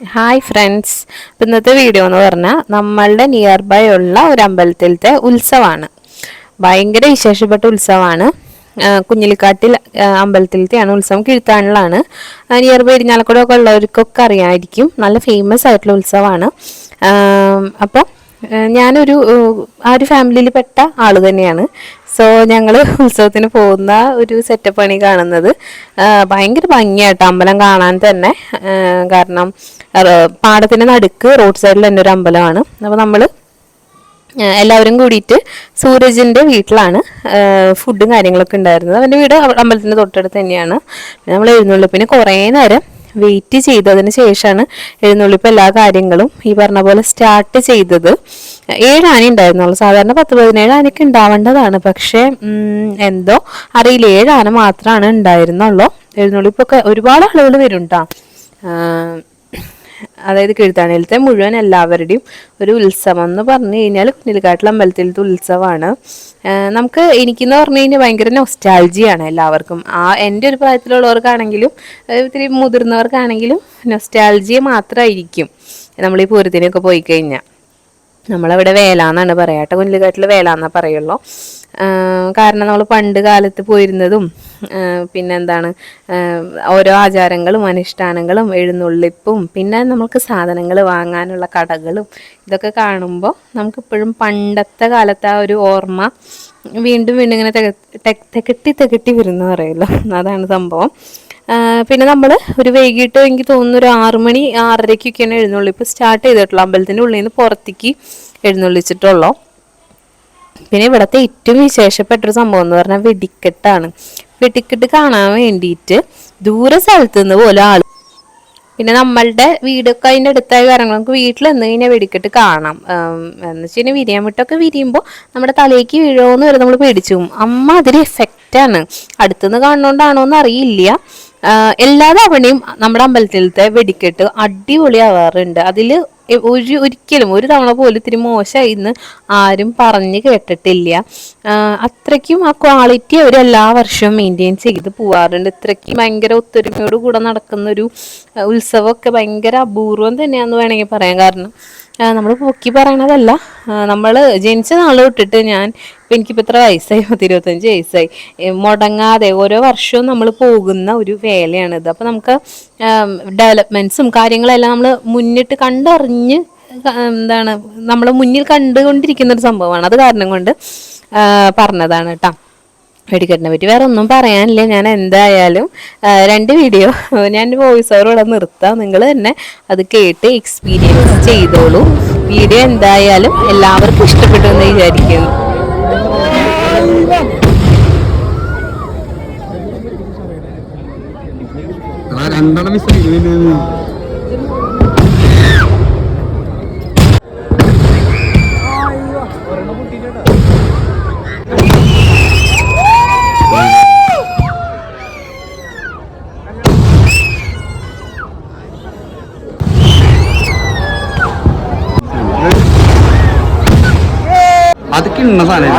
Hi friends ഇന്നത്തെ video എന്ന് പറഞ്ഞാൽ നമ്മളുടെ നിയർ ബൈ ഉള്ള ഒരു അമ്പലത്തിലത്തെ ഉത്സവമാണ് ഭയങ്കര വിശേഷപ്പെട്ട ഉത്സവമാണ് കുഞ്ഞിലിക്കാട്ടിൽ അമ്പലത്തിലത്തെയാണ് ഉത്സവം കിഴുത്താണിലാണ് നിയർ ബൈ ഇരിഞ്ഞാലക്കുട ഒക്കെ ഉള്ളവർക്കൊക്കെ അറിയാമായിരിക്കും നല്ല ഫേമസ് ആയിട്ടുള്ള ഉത്സവമാണ് അപ്പോൾ ഞാനൊരു ആ ഒരു ഫാമിലിയിൽ പെട്ട ആൾ തന്നെയാണ്. സോ ഞങ്ങൾ ഉത്സവത്തിന് പോകുന്ന ഒരു സെറ്റപ്പാണ് ഈ കാണുന്നത്. ഭയങ്കര ഭംഗിയായിട്ട് അമ്പലം കാണാൻ തന്നെ. കാരണം പാടത്തിന്റെ നടുക്ക് റോഡ് സൈഡിൽ തന്നെ ഒരു അമ്പലമാണ്. അപ്പോൾ നമ്മൾ എല്ലാവരും കൂടിയിട്ട് സൂരജിന്റെ വീട്ടിലാണ് ഫുഡും കാര്യങ്ങളൊക്കെ ഉണ്ടായിരുന്നത്. അവന്റെ വീട് അമ്പലത്തിന്റെ തൊട്ടടുത്ത് തന്നെയാണ്. നമ്മൾ എഴുന്നള്ളിപ്പിന് കുറേ നേരം വെയിറ്റ് ചെയ്തതിന് ശേഷമാണ് എഴുന്നള്ളിപ്പ് എല്ലാ കാര്യങ്ങളും ഈ പറഞ്ഞ പോലെ സ്റ്റാർട്ട് ചെയ്തത്. ഏഴ് ആന ഉണ്ടായിരുന്നുള്ളൂ. സാധാരണ പത്ത് പതിനേഴ് ആനയ്ക്ക് ഉണ്ടാവേണ്ടതാണ്. പക്ഷേ എന്തോ അറിയില്ല. ഏഴ് ആന മാത്രമാണ് ഉണ്ടായിരുന്നുള്ളൂ. എഴുന്നള്ളിപ്പൊക്കെ ഒരുപാട് ആളുകൾ വരും കേട്ടോ അതായത് കീഴ്ത്താണിയിലത്തെ മുഴുവൻ എല്ലാവരുടെയും ഒരു ഉത്സവം എന്ന് പറഞ്ഞു കഴിഞ്ഞാൽ കുഞ്ഞിലിക്കാട്ടിലെ അമ്പലത്തിലത്തെ ഉത്സവമാണ്. നമുക്ക് എനിക്കെന്ന് പറഞ്ഞു കഴിഞ്ഞാൽ ഭയങ്കര നൊസ്റ്റാൾജിയാണ് എല്ലാവർക്കും. ആ എന്റെ ഒരു പ്രായത്തിലുള്ളവർക്കാണെങ്കിലും ഒത്തിരി മുതിർന്നവർക്കാണെങ്കിലും നൊസ്റ്റാൾജിയ മാത്രമായിരിക്കും നമ്മൾ ഈ പൂരത്തിനൊക്കെ പോയി കഴിഞ്ഞാൽ. നമ്മളവിടെ വേല എന്നാണ് പറയാ. കേട്ടോ വേല എന്നാ പറയുള്ളൂ. കാരണം നമ്മൾ പണ്ട് കാലത്ത് പോയിരുന്നതും പിന്നെന്താണ്? ഓരോ ആചാരങ്ങളും അനുഷ്ഠാനങ്ങളും എഴുന്നള്ളിപ്പും പിന്നെ നമുക്ക് സാധനങ്ങൾ വാങ്ങാനുള്ള കടകളും ഇതൊക്കെ കാണുമ്പോൾ നമുക്ക് ഇപ്പോഴും പണ്ടത്തെ കാലത്തെ ആ ഒരു ഓർമ്മ വീണ്ടും വീണ്ടും ഇങ്ങനെ തെക തെകട്ടി തികട്ടി വരുന്ന പറയുമല്ലോ അതാണ് സംഭവം. പിന്നെ നമ്മൾ ഒരു വൈകിട്ട് എനിക്ക് തോന്നുന്നു ഒരു ആറു മണി ആറരയ്ക്കൊക്കെയാണ് എഴുന്നള്ളിപ്പ് സ്റ്റാർട്ട് ചെയ്തിട്ടുള്ളൂ. അമ്പലത്തിന്റെ ഉള്ളിൽ നിന്ന് പുറത്തേക്ക് എഴുന്നള്ളിച്ചിട്ടുള്ളൂ. പിന്നെ ഇവിടുത്തെ ഏറ്റവും വിശേഷപ്പെട്ട ഒരു സംഭവം എന്ന് പറഞ്ഞാൽ വെടിക്കെട്ടാണ്. വെടിക്കെട്ട് കാണാൻ വേണ്ടിയിട്ട് ദൂരെ സ്ഥലത്ത് നിന്ന് പോലും ആൾ പിന്നെ നമ്മളുടെ വീടൊക്കെ അതിന്റെ അടുത്തായ കാരണം നമുക്ക് വീട്ടിൽ നിന്ന് കഴിഞ്ഞാൽ വെടിക്കെട്ട് കാണാം. എന്ന് വെച്ച് കഴിഞ്ഞാൽ വിരിയാൻ വിട്ടൊക്കെ വിരിയുമ്പോൾ നമ്മുടെ തലയ്ക്ക് വീഴുമോന്ന് വരെ നമ്മൾ പേടിച്ചു അമ്മ അതിൽ എഫക്റ്റാണ് അടുത്തുനിന്ന് കാണുന്നോണ്ടാണോ എന്ന് അറിയില്ല. എല്ലാ തവണയും നമ്മുടെ അമ്പലത്തിലത്തെ വെടിക്കെട്ട് അടിപൊളിയാവാറുണ്ട്. അതിൽ ഒരു ഒരിക്കലും ഒരു തവണ പോലും ഇത്തിരി മോശമായി എന്ന് ആരും പറഞ്ഞു കേട്ടിട്ടില്ല. അത്രയ്ക്കും ആ ക്വാളിറ്റി അവർ എല്ലാ വർഷവും മെയിന്റെയിൻ ചെയ്ത് പോവാറുണ്ട്. ഇത്രയ്ക്കും ഭയങ്കര ഒത്തൊരുമയോട് കൂടെ നടക്കുന്ന ഒരു ഉത്സവമൊക്കെ ഭയങ്കര അപൂർവം തന്നെയാന്ന് വേണമെങ്കിൽ പറയാം. കാരണം നമ്മൾ പൊക്കി പറയണതല്ല. നമ്മൾ ജനിച്ച നാൾ തൊട്ടിട്ട് ഞാൻ ഇപ്പം എനിക്കിപ്പോൾ ഇത്ര വയസ്സായി പത്ത് ഇരുപത്തഞ്ച് വയസ്സായി. മുടങ്ങാതെ ഓരോ വർഷവും നമ്മൾ പോകുന്ന ഒരു വേലയാണിത് അപ്പോൾ നമുക്ക് ഡെവലപ്മെന്റ്സും കാര്യങ്ങളെല്ലാം നമ്മൾ മുന്നിട്ട് കണ്ടറിഞ്ഞ് എന്താണ് നമ്മൾ മുന്നിൽ കണ്ടുകൊണ്ടിരിക്കുന്ന ഒരു സംഭവമാണ്. അത് കാരണം കൊണ്ട് പറഞ്ഞതാണ് കേട്ടോ വെടിക്കെട്ടിനെ പറ്റി. വേറെ ഒന്നും പറയാനില്ല. ഞാൻ എന്തായാലും രണ്ട് വീഡിയോ ഞാൻ വോയിസ് ഓവർ ഇവിടെ നിർത്താം. നിങ്ങൾ തന്നെ അത് കേട്ട് എക്സ്പീരിയൻസ് ചെയ്തോളൂ. വീഡിയോ എന്തായാലും എല്ലാവർക്കും ഇഷ്ടപ്പെട്ടു എന്ന് വിചാരിക്കുന്നു. രണ്ടെണ്ണം മിസ് അത് കിണ്ണ സാധനം